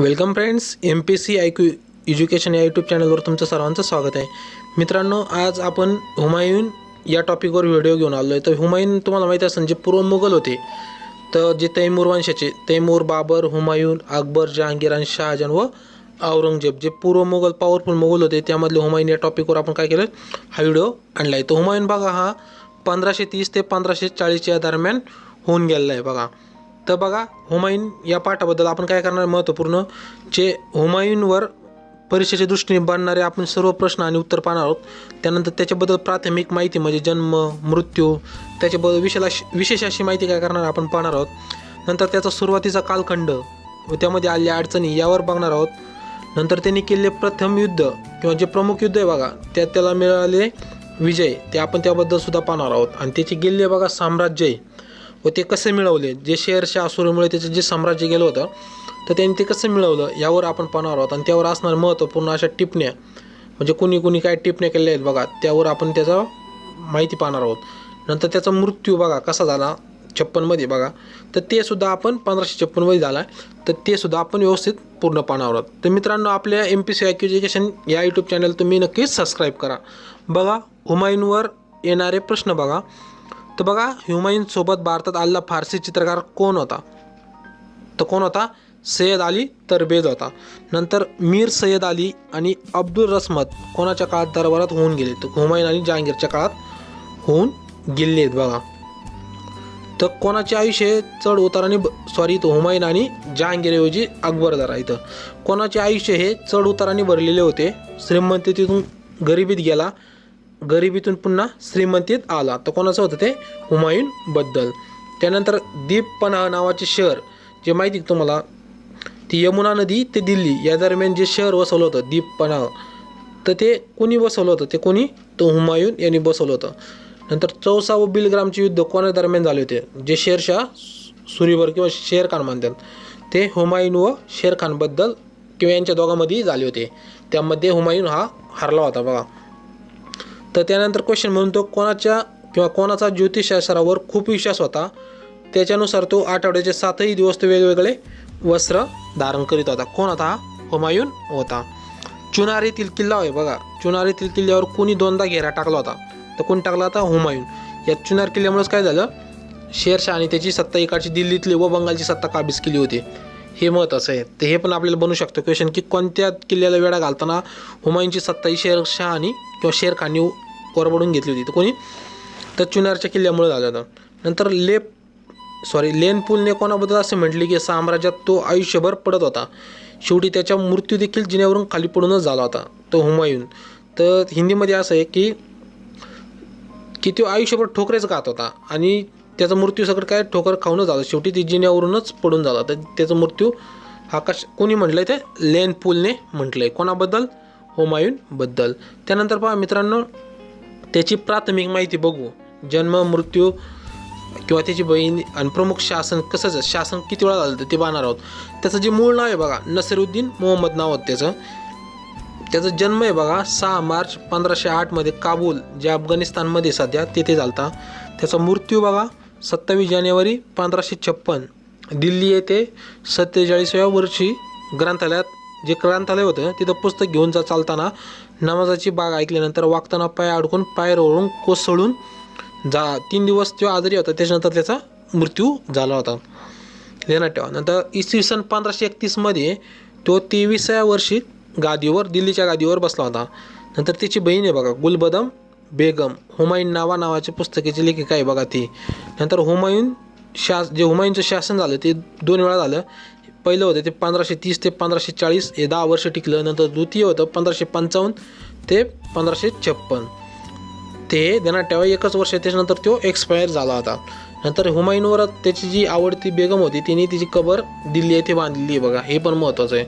Welcome friends M P C I Q education या YouTube चॅनलवर तुमचं सर्वांचं स्वागत आहे. मित्रांनो आज आपण हुमायून या टॉपिकवर व्हिडिओ घेऊन आलो आहे तर हुमायून तुम्हाला माहिती असेल जे पूर्व मुघल होते तर जे तैमूर वंशाचे तैमूर बाबर हुमायून अकबर जहांगीर आणि शहाजहान व औरंगजेब जे पूर्व मुघल पॉवरफुल मुघल होते त्यामधले हुमायून या टॉपिकवर आपण काय केलं हा व्हिडिओ आणला आहे तर हुमायून बघा हा पंधराशे तीस ते पंधराशे चाळीसच्या दरम्यान होऊन गेलेला आहे बघा. तर बघा हुमायून या पाठाबद्दल आपण काय करणार महत्त्वपूर्ण? जे हुमायूनवर परीक्षेच्या दृष्टीने बनणारे आपण सर्व प्रश्न आणि उत्तर पाहणार आहोत. त्यानंतर त्याच्याबद्दल प्राथमिक माहिती म्हणजे जन्म मृत्यू त्याच्याबद्दल विशेष विशेष अशी माहिती काय करणार आपण पाहणार आहोत. नंतर त्याचा सुरुवातीचा कालखंड व त्यामध्ये आलेल्या अडचणी यावर बघणार आहोत. नंतर त्यांनी केलेले प्रथम युद्ध किंवा जे प्रमुख युद्ध आहे बघा त्यात त्याला मिळाले विजय. ते आपण त्याबद्दल सुद्धा पाहणार आहोत. आणि त्याचे गेले बघा साम्राज्य. आहे व ते कसं मिळवले? जे शेअरशा असुरीमुळे त्याचं जे साम्राज्य गेलं होतं तर त्यांनी ते कसं मिळवलं? यावर आपण पाहणार आहोत. आणि त्यावर असणार महत्त्वपूर्ण अशा टिपण्या म्हणजे कुणी कुणी काय टिपण्या केलेल्या आहेत बघा त्यावर आपण त्याचा माहिती पाहणार आहोत. नंतर त्याचा मृत्यू बघा कसा झाला? छप्पनमध्ये बघा. तर ते सुद्धा आपण पंधराशे छप्पनमध्ये झाला. तर ते सुद्धा आपण व्यवस्थित पूर्ण पाहणार आहोत. तर मित्रांनो आपल्या एम पी सी एज्युकेशन या यूट्यूब चॅनल तुम्ही नक्कीच सबस्क्राईब करा. बघा हुमायूनवर येणारे प्रश्न बघा. तर बघा ह्युमायूनसोबत भारतात आलेला फारसी चित्रकार कोण होता? तर कोण होता? सय्यद अली तरबेज होता. नंतर मीर सय्यद अली आणि अब्दुल रसमत कोणाच्या काळात दरबारात होऊन गेले? तर हुमायून आणि जहांगीरच्या काळात होऊन गेले आहेत बघा. तर कोणाचे आयुष्य हे चढ उताराने सॉरी तो हुमायून आणि जहांगीरऐवजी अकबरदार जरा इथं. कोणाचे आयुष्य हे चढ उताराने भरलेले होते? श्रीमंतीतून गरिबीत गेला. गरिबीतून पुन्हा श्रीमंतीत आला. तर कोणाचं होतं ते? हुमायूनबद्दल त्यानंतर दीपपनाह नावाचे शहर जे माहिती तुम्हाला? ती यमुना नदी ते दिल्ली. या दरम्यान जे शहर वसवलं होतं दीपपनाह. तर ते कोणी बसवलं होतं? ते कोणी? तो हुमायून यांनी बसवलं होतं. नंतर चौसा व बिलग्रामचे युद्ध कोणा दरम्यान झाले होते? जे शेरशाह सुरीवर किंवा शेरखान मानतात म्हणतात. ते हुमायून व शेरखानबद्दल किंवा यांच्या दोघांमध्ये झाले होते. त्यामध्ये हुमायून हा हरला होता बघा. तर त्यानंतर क्वेश्चन म्हणून तो कोणाच्या किंवा कोणाचा ज्योतिषशास्त्रावर खूप विश्वास होता. त्याच्यानुसार तो आठवड्याचे सातही दिवस तो वेगवेगळे वस्त्र धारण करीत होता. कोण होता? हा हुमायून होता. चुनारीतील येथील किल्ला आहे बघा. चुनारीतील किल्ल्यावर कोणी दोनदा घेरा टाकला होता? तर कोण टाकला होता? हुमायून. या चुनार किल्ल्यामुळेच काय झालं? शेरशाह आणि त्याची सत्ता इकडची दिल्लीतली व बंगालची सत्ता काबीज केली होती. हे महत्त्वाचं आहे. तर हे पण आपल्याला बनू शकतं. क्वेश्चन की कोणत्या किल्ल्याला वेळा घालताना हुमायूनची सत्ता ही शेरशाह आणि किंवा शेरखानी वरबडून घेतली होती. तर कोणी? तर चुनारच्या किल्ल्यामुळे झालं होतं. नंतर लेप सॉरी लेनपूलने कोणाबद्दल असे म्हटले की साम्राज्यात तो आयुष्यभर पडत होता. शेवटी त्याचा मृत्यू देखील जिन्यावरून खाली पडूनच झाला होता तो हुमायून. तर हिंदीमध्ये असं आहे की की तो आयुष्यभर ठोकरेच गात होता. आणि त्याचा मृत्यू सगळं काय ठोकर खाऊनच झाला शेवटी ती जिन्यावरूनच पडून झाला तर त्याचा मृत्यू हा कश कोणी म्हटलं आहे ते? लेन पूलने म्हटलं आहे कोणाबद्दल होमायूनबद्दल त्यानंतर पहा मित्रांनो त्याची प्राथमिक माहिती बघू. जन्म मृत्यू किंवा त्याची बहीण आणि प्रमुख शासन कसं शासन किती वेळा झालं होतं ते पाहणार आहोत. त्याचं जे मूळ नाव आहे बघा नसिरुद्दीन मोहम्मद नाव होतं त्याचं. त्याचा जन्म आहे बघा सहा मार्च पंधराशे आठमध्ये काबूल जे अफगाणिस्तानमध्ये सध्या तिथे झालता. त्याचा मृत्यू बघा सत्तावीस जानेवारी पंधराशे छप्पन. दिल्ली येथे सत्तेचाळीसाव्या वर्षी ग्रंथालयात जे ग्रंथालय होतं तिथं पुस्तक घेऊन जा चालताना नमाजाची बाग ऐकल्यानंतर वागताना पाय अडकून पाय रोळून कोसळून जा तीन दिवस तो आजारी होता त्याच्यानंतर त्याचा मृत्यू झाला होता. ध्यानात ठेवा. नंतर इसवी सन पंधराशे एकतीसमध्ये तो तेविसाव्या वर्षी गादीवर दिल्लीच्या गादीवर बसला होता. नंतर त्याची बहीण आहे बघा गुलबदम बेगम हुमायून नावा नावाच्या पुस्तकाची लेखिका आहे बघा ती. नंतर हुमायून शास जे हुमायूनचं शासन झालं ते दोन वेळा झालं. पहिलं होतं ते पंधराशे तीस ते पंधराशे चाळीस हे दहा वर्ष टिकलं. नंतर द्वितीय होतं पंधराशे पंचावन्न ते पंधराशे छप्पन. ते देणार ठेवा एकच वर्ष त्याच्यानंतर तो एक्सपायर झाला होता. नंतर हुमायूनवर त्याची जी आवडती बेगम होती तिने तिची कबर दिल्ली येथे बांधलेली आहे बघा. हे पण महत्त्वाचं आहे.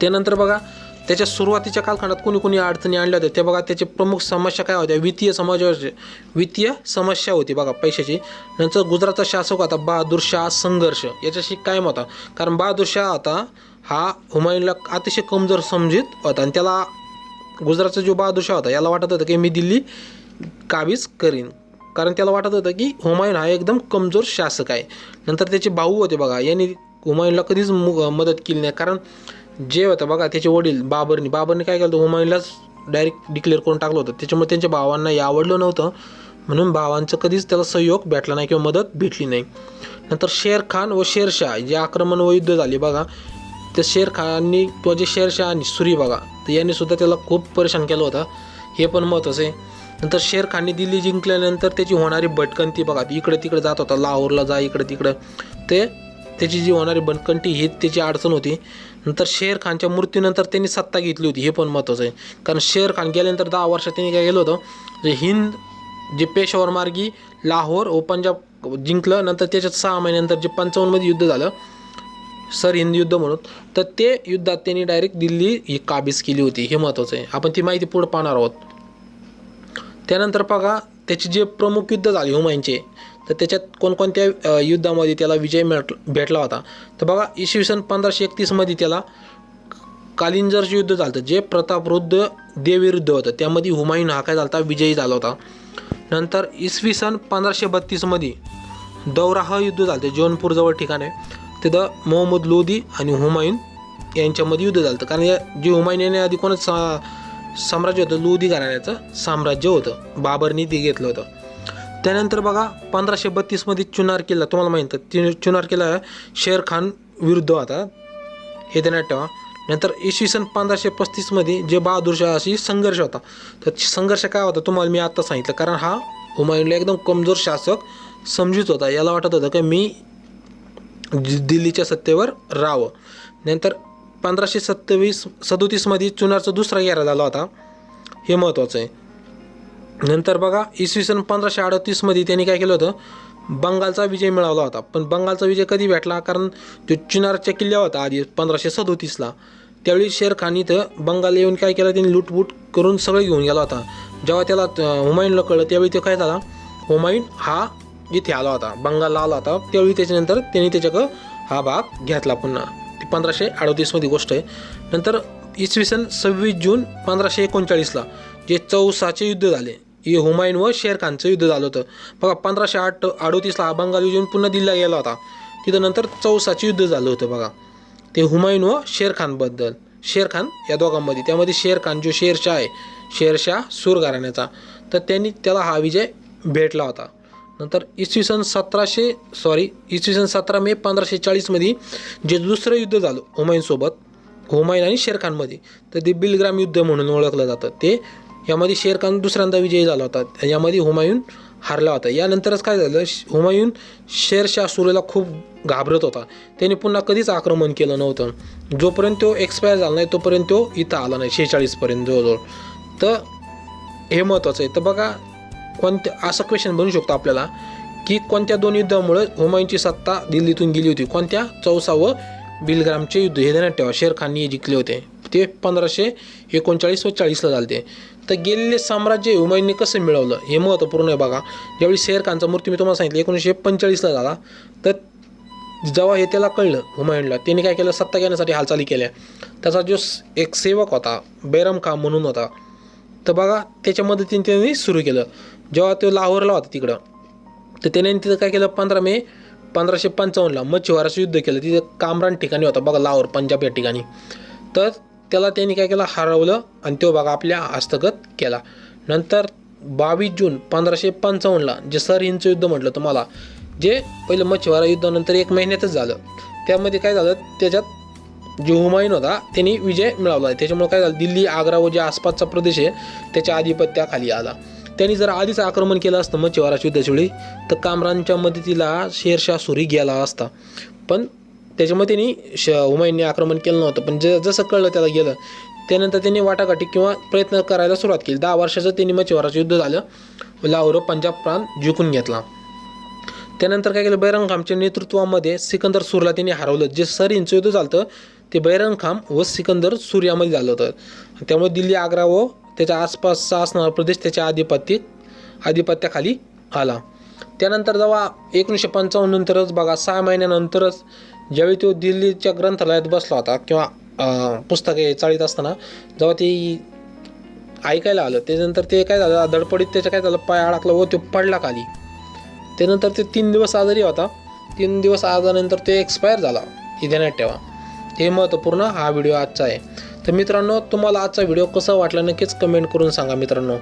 त्यानंतर बघा त्याच्या सुरुवातीच्या कालखंडात कोणी कोणी अडचणी आणल्या होत्या? ते बघा त्याची प्रमुख समस्या काय होत्या? वित्तीय समाजाचे वित्तीय समस्या होती बघा पैशाची. नंतर गुजरातचा शासक होता बहादूर शाह संघर्ष. याच्याशी कायम होता. कारण बहादूर शाह होता हा हुमायूनला अतिशय कमजोर समजित होता. आणि त्याला गुजरातचा जो बहादूर शाह होता याला वाटत होतं की मी दिल्ली काबीज करीन. कारण त्याला वाटत होतं की हुमायून हा एकदम कमजोर शासक आहे. नंतर त्याचे भाऊ होते बघा. यांनी हुमायूनला कधीच मु मदत केली नाही. कारण जे होतं बघा त्याचे वडील बाबरनी बाबरने काय केलं होतं हुमायूनलाच डायरेक्ट डिक्लेअर करून टाकलं होतं. त्याच्यामुळे त्यांच्या भावांना हे आवडलं नव्हतं. म्हणून भावांचं कधीच त्याला सहयोग भेटला नाही किंवा मदत भेटली नाही. नंतर शेर खान व शेरशाह जे आक्रमण व युद्ध झाले बघा त्या शेर खाननी किंवा जे शेरशाह आणि सुरी बघा तर यांनी सुद्धा त्याला खूप परेशान केलं होतं. हे पण महत्त्वाचं आहे. नंतर शेर खानने दिल्ली जिंकल्यानंतर त्याची होणारी भटकंती बघा इकडे तिकडे जात होता लाहोरला जा इकडे तिकडं. ते त्याची जी होणारी भटकंती ही त्याची अडचण होती. नंतर शेर खानच्या मृत्यूनंतर त्यांनी सत्ता घेतली होती. हे पण महत्त्वाचं आहे. कारण शेर खान गेल्यानंतर दहा वर्षात त्यांनी काय केलं होतं? जे हिंद जे पेशावर मार्गी लाहोर व पंजाब जिंकलं. नंतर त्याच्यात सहा महिन्यानंतर जे पंचावन्नमध्ये युद्ध झालं सर हिंद युद्ध म्हणून तर ते युद्धात त्यांनी डायरेक्ट दिल्ली ही काबीज केली होती. हे महत्त्वाचं आहे. आपण ती माहिती पुढे पाहणार आहोत. त्यानंतर बघा त्याचे जे प्रमुख युद्ध झाले हुमायूनचे तर त्याच्यात कोणकोणत्या युद्धामध्ये त्याला विजय मिळट भेटला होता. तर बघा इसवी सन पंधराशे एकतीसमध्ये त्याला कालिंजरचं युद्ध झालं होतं जे प्रतापरुद्ध देविरुद्ध होतं. त्यामध्ये हुमायून हा काय झाला होता विजयी झाला होता. नंतर इसवी सन पंधराशे बत्तीसमध्ये दौराह युद्ध झालं होतं जौनपूरजवळ ठिकाण. आहे तिथं मोहम्मद लोदी आणि हुमायून यांच्यामध्ये युद्ध झालं होतं कारण या जे हुमायून याने आधी कोणच सा- साम्राज्य होतं? लोधी घराण्याचं साम्राज्य होतं. बाबरनी ते घेतलं होतं. त्यानंतर बघा पंधराशे बत्तीसमध्ये चुनार किल्ला तुम्हाला माहीत आहे, चुनार किल्ला शेर खान विरुद्ध होता. हे ध्यानात ठेवा नंतर इसवी सन पंधराशे पस्तीसमध्ये जे बहादूरशाहाशी संघर्ष होता. तर संघर्ष काय होता तुम्हाला मी आत्ता सांगितलं कारण हा हुमायूनला एकदम कमजोर शासक समजूत होता. याला वाटत होतं की मी दि- दिल्लीच्या सत्तेवर राहावं. नंतर पंधराशे सत्तावीस सदोतीसमध्ये चुनारचा दुसरा घेरा झाला होता. हे महत्त्वाचं आहे. नंतर बघा इसवी सन पंधराशे अडतीसमध्ये त्यांनी काय केलं होतं? बंगालचा विजय मिळवला होता. पण बंगालचा विजय कधी भेटला? कारण जो चिनारच्या किल्ल्या होता आधी पंधराशे सदोतीसला त्यावेळी शेरखान इथं बंगाल येऊन काय केलं? त्यांनी लूटबूट करून सगळं घेऊन गेला होता. जेव्हा त्याला हुमायूनला कळलं त्यावेळी ते काय झाला? हुमायून हा इथे आला होता. बंगालला आला होता. त्यावेळी त्याच्यानंतर त्यांनी त्याच्याकडं हा भाग घेतला पुन्हा. ती पंधराशे अडतीसमध्ये गोष्ट आहे. नंतर इसवी सन सव्वीस जून पंधराशे एकोणचाळीसला जे चौसाचे युद्ध झाले. हे हुमायून व शेरखानचं युद्ध झालं होतं. बघा पंधराशे आठ अडोतीसला हा बंगाल विजून पुन्हा दिल्ला गेला होता. तिथं नंतर चौसाचे युद्ध झालं होतं बघा. ते हुमायून व शेरखानबद्दल. शेरखान या दोघांमध्ये. त्यामध्ये शेर खान जो शेरशाह आहे शेरशाह सूर घराण्याचा तर त्यांनी त्याला हा विजय भेटला होता. नंतर इसवी सन सतराशे सॉरी इसवी सन सतरा मे पंधराशे चाळीसमध्ये जे दुसरं युद्ध झालं हुमायूनसोबत हुमायून आणि शेरखानमध्ये. तर ते बिलग्राम युद्ध म्हणून ओळखलं जातं. ते यामध्ये शेरखान दुसऱ्यांदा विजयी झाला होता. यामध्ये हुमायून हारला होता. यानंतरच काय झालं? श- हुमायून शेरशाह सुरेला खूप घाबरत होता. त्याने पुन्हा कधीच आक्रमण केलं नव्हतं. जोपर्यंत तो एक्सपायर झाला नाही तोपर्यंत तो इथं आला नाही. शेहेचाळीसपर्यंत जवळजवळ. तर हे महत्त्वाचं आहे. तर बघा कोणत्या असं क्वेश्चन बनू शकतो आपल्याला की कोणत्या दोन युद्धामुळे हुमायूनची सत्ता दिल्लीतून गेली होती? कोणत्या चौसा व बिलग्रामचे युद्ध हे ध्यानात ठेवा. शेर खानने जिंकले होते. ते पंधराशे एकोणचाळीस व चाळीसला झाले तर गेलेले साम्राज्य हुमायूनने कसं मिळवलं हे महत्त्वपूर्ण आहे बघा. ज्यावेळी शेरखानचा मूर्ती मृत्यू मी तुम्हाला सांगितलं एकोणीसशे पंचेचाळीसला झाला. तर जेव्हा हे त्याला कळलं हुमायूनला त्याने काय केलं? सत्ता घेण्यासाठी हालचाली केल्या. त्याचा जो एक सेवक होता बैरम खान म्हणून होता. तर बघा त्याच्या मदतीने त्यांनी सुरू केलं. जेव्हा तो लाहोरला होता तिकडं तर त्याने तिथं काय केलं? पंधरा मे पंधराशे पंचावन्नला मच्छीवाराचं युद्ध केलं. तिथं कामरान ठिकाणी होता बघा लाहोर पंजाब या ठिकाणी. तर त्याला त्यांनी काय केलं? हरवलं आणि तो भाग आपल्या हस्तगत केला. नंतर बावीस जून पंधराशे पंचावन्नला जे सर हिंचं युद्ध म्हटलं तुम्हाला जे पहिलं मच्छीवारा युद्धानंतर एक महिन्यातच झालं. त्यामध्ये काय झालं? त्याच्यात जो हुमायून होता त्यांनी विजय मिळवला. त्याच्यामुळे काय झालं? दिल्ली आग्रा व जे आसपासचा प्रदेश आहे त्याच्या आधिपत्याखाली आला. त्यांनी जर आधीच आक्रमण केलं असतं मच्छीवाराच्या युद्धाच्या वेळी तर कामरानच्या मदतीला शेरशाह सुरी गेला असता. पण त्याच्यामुळे त्यांनी श हुमायूनने आक्रमण केलं नव्हतं. पण ज जसं कळलं त्याला गेलं त्यानंतर त्यांनी वाटाघाटी किंवा प्रयत्न करायला सुरुवात केली. दहा वर्षाचं त्यांनी मच्छीवाराचं युद्ध झालं. लाहोर पंजाब प्रांत जिंकून घेतला. त्यानंतर काय केलं बैरंग खामच्या नेतृत्वामध्ये सिकंदर सूरला त्यांनी हरवलं. जे सर युद्ध झालं होतं ते बैरंग खाम व सिकंदर सूर्यामध्ये झालं होतं. त्यामुळे दिल्ली आग्रा व त्याच्या आसपासचा असणारा प्रदेश त्याच्या आधिपत्य आधिपत्याखाली आला. त्यानंतर जेव्हा एकोणीसशे पंचावन्न नंतरच बघा सहा महिन्यानंतरच ज्यावेळी तो दिल्लीच्या ग्रंथालयात बसला होता किंवा पुस्तके चाळीत असताना जेव्हा ते ऐकायला आलं त्याच्यानंतर ते काय झालं धडपडीत त्याच्या काय झालं पाय अडकला व तो पडला खाली. त्यानंतर ते तीन दिवस आजारी होता. तीन दिवस आजारानंतर ते एक्सपायर झाला. हे ध्यानात ठेवा. हे महत्त्वपूर्ण हा व्हिडिओ आजचा आहे. तर मित्रांनो तुम्हाला आजचा व्हिडिओ कसा वाटला नक्कीच कमेंट करून सांगा मित्रांनो.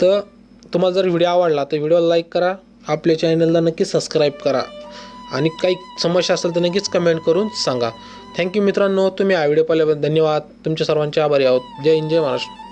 तर तुम्हाला जर व्हिडिओ आवडला तर व्हिडिओला लाईक करा. आपल्या चॅनलला नक्की सबस्क्राईब करा. आणि काही समस्या असेल तर नक्कीच कमेंट करून सांगा. थँक्यू मित्रांनो तुम्ही हा व्हिडिओ पाहिल्याबद्दल धन्यवाद. तुमच्या सर्वांचे आभारी आहोत. जय हिंद जय महाराष्ट्र.